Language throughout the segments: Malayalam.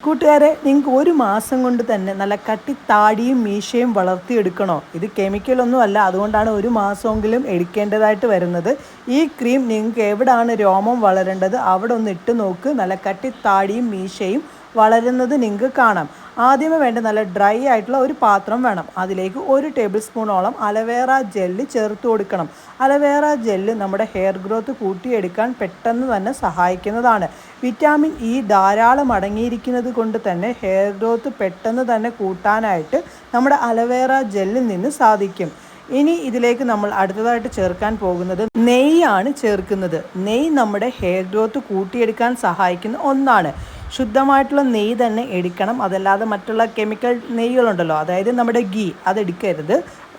കൂട്ടുകാരെ നിങ്ങൾക്ക് ഒരു മാസം കൊണ്ട് തന്നെ നല്ല കട്ടി താടിയും മീശയും വളർത്തിയെടുക്കണോ? ഇത് കെമിക്കലൊന്നും അല്ല. അതുകൊണ്ടാണ് ഒരു മാസമെങ്കിലും എടുക്കേണ്ടതായിട്ട് വരുന്നത്. ഈ ക്രീം നിങ്ങൾക്ക് എവിടാണ് രോമം വളരേണ്ടത്? അവിടെ ഒന്ന് ഇട്ട് നോക്ക്. നല്ല കട്ടി താടിയും മീശയും വളരുന്നത് നിങ്ങൾക്ക് കാണാം. ആദ്യമേ വേണ്ട നല്ല ഡ്രൈ ആയിട്ടുള്ള ഒരു പാത്രം വേണം. അതിലേക്ക് ഒരു ടേബിൾ സ്പൂണോളം അലവേറ ജെല്ല് ചേർത്ത് കൊടുക്കണം. അലവേറ ജെല്ല് നമ്മുടെ ഹെയർ ഗ്രോത്ത് കൂട്ടിയെടുക്കാൻ പെട്ടെന്ന് തന്നെ സഹായിക്കുന്നതാണ്. വിറ്റാമിൻ ഇ ധാരാളം അടങ്ങിയിരിക്കുന്നത് കൊണ്ട് തന്നെ ഹെയർ ഗ്രോത്ത് പെട്ടെന്ന് തന്നെ കൂട്ടാനായിട്ട് നമ്മുടെ അലവേറ ജെല്ലിൽ നിന്ന് സാധിക്കും. ഇനി ഇതിലേക്ക് നമ്മൾ അടുത്തതായിട്ട് ചേർക്കാൻ പോകുന്നത് നെയ്യാണ് ചേർക്കുന്നത്. നെയ്യ് നമ്മുടെ ഹെയർ ഗ്രോത്ത് കൂട്ടിയെടുക്കാൻ സഹായിക്കുന്ന ഒന്നാണ്. ശുദ്ധമായിട്ടുള്ള നെയ്യ് തന്നെ എടുക്കണം. അതല്ലാതെ മറ്റുള്ള കെമിക്കൽ നെയ്യുകളുണ്ടല്ലോ അതായത് നമ്മുടെ ഗീ അതെടുക്കരുത്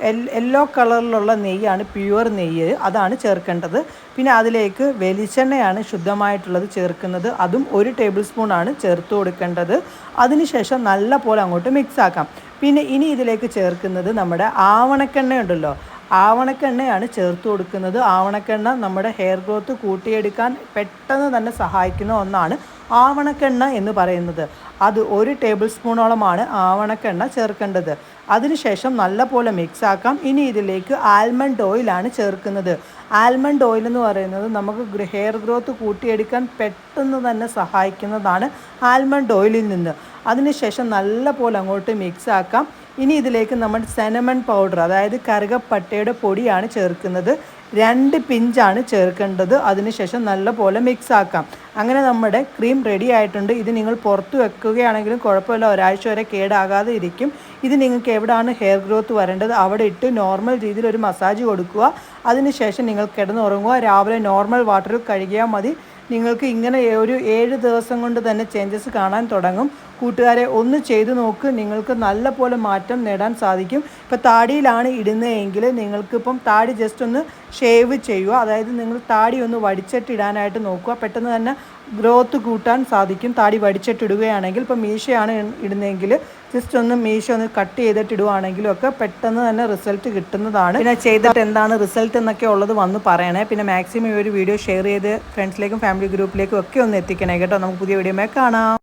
യെല്ലോ കളറിലുള്ള നെയ്യാണ് പ്യുവർ നെയ്യ് അതാണ് ചേർക്കേണ്ടത്. പിന്നെ അതിലേക്ക് വെളിച്ചെണ്ണയാണ് ശുദ്ധമായിട്ടുള്ളത് ചേർക്കുന്നത്. അതും ഒരു ടേബിൾ സ്പൂണാണ് ചേർത്ത് കൊടുക്കേണ്ടത്. അതിനുശേഷം നല്ല പോലെ അങ്ങോട്ട് മിക്സ് ആക്കാം. പിന്നെ ഇനി ഇതിലേക്ക് ചേർക്കുന്നത് നമ്മുടെ ആവണക്കെണ്ണ ഉണ്ടല്ലോ ആവണക്കെണ്ണയാണ് ചേർത്ത് കൊടുക്കുന്നത്. ആവണക്കെണ്ണ നമ്മുടെ ഹെയർ ഗ്രോത്ത് കൂട്ടിയെടുക്കാൻ പെട്ടെന്ന് തന്നെ സഹായിക്കുന്ന ഒന്നാണ് ആവണക്കെണ്ണ എന്ന് പറയുന്നത്. അത് ഒരു ടേബിൾ സ്പൂണോളമാണ് ആവണക്കെണ്ണ ചേർക്കേണ്ടത്. അതിനുശേഷം നല്ലപോലെ മിക്സ് ആക്കാം. ഇനി ഇതിലേക്ക് ആൽമണ്ട് ഓയിലാണ് ചേർക്കുന്നത്. ആൽമണ്ട് ഓയിൽ എന്ന് പറയുന്നത് നമുക്ക് ഹെയർ ഗ്രോത്ത് കൂട്ടിയെടുക്കാൻ പെട്ടെന്ന് തന്നെ സഹായിക്കുന്നതാണ് ആൽമണ്ട് ഓയിലിൽ നിന്ന്. അതിനുശേഷം നല്ലപോലെ അങ്ങോട്ട് മിക്സ് ആക്കാം. ഇനി ഇതിലേക്ക് നമ്മൾ സെനമൺ പൗഡർ അതായത് കറുകപ്പട്ടയുടെ പൊടിയാണ് ചേർക്കുന്നത്. രണ്ട് പിഞ്ചാണ് ചേർക്കേണ്ടത്. അതിനുശേഷം നല്ലപോലെ മിക്സ് ആക്കാം. അങ്ങനെ നമ്മുടെ ക്രീം റെഡി ആയിട്ടുണ്ട്. ഇത് നിങ്ങൾ പുറത്ത് വെക്കുകയാണെങ്കിലും കുഴപ്പമില്ല. ഒരാഴ്ച വരെ കേടാകാതെ ഇരിക്കും. ഇത് നിങ്ങൾക്ക് എവിടെയാണ് ഹെയർ ഗ്രോത്ത് വരേണ്ടത്? അവിടെ ഇട്ട് നോർമൽ രീതിയിൽ ഒരു മസാജ് കൊടുക്കുക. അതിനുശേഷം നിങ്ങൾ കിടന്നുറങ്ങുക. രാവിലെ നോർമൽ വാട്ടറിൽ കഴുകിയാൽ മതി. നിങ്ങൾക്ക് ഇങ്ങനെ ഒരു ഏഴ് ദിവസം കൊണ്ട് തന്നെ ചേഞ്ചസ് കാണാൻ തുടങ്ങും. കൂട്ടുകാരെ ഒന്ന് ചെയ്തു നോക്ക്. നിങ്ങൾക്ക് നല്ല പോലെ മാറ്റം നേടാൻ സാധിക്കും. ഇപ്പോൾ താടിയിലാണ് ഇടുന്നതെങ്കിൽ നിങ്ങൾക്കിപ്പം താടി ജസ്റ്റ് ഒന്ന് ഷേവ് ചെയ്യുക. അതായത് നിങ്ങൾ താടി ഒന്ന് വടിച്ചിട്ടിടാനായിട്ട് നോക്കുക. പെട്ടെന്ന് തന്നെ ഗ്രോത്ത് കൂട്ടാൻ സാധിക്കും. താടി വടിച്ചിട്ടിടുകയാണെങ്കിൽ ഇപ്പോൾ മീശയാണ് ഇടുന്നതെങ്കിൽ ജസ്റ്റ് ഒന്ന് മീശ ഒന്ന് കട്ട് ചെയ്തിട്ട് ഇടുവാണെങ്കിലും ഒക്കെ പെട്ടെന്ന് തന്നെ റിസൾട്ട് കിട്ടുന്നതാണ്. പിന്നെ ചെയ്തിട്ട് എന്താണ് റിസൾട്ട് എന്നൊക്കെ ഉള്ളത് വന്ന് പറയണേ. പിന്നെ മാക്സിമം ഈ ഒരു വീഡിയോ ഷെയർ ചെയ്ത് ഫ്രണ്ട്സിലേക്കും ഫാമിലി ഗ്രൂപ്പിലേക്കും ഒക്കെ ഒന്ന് എത്തിക്കണേ കേട്ടോ. നമുക്ക് പുതിയ വീഡിയോ കാണാം.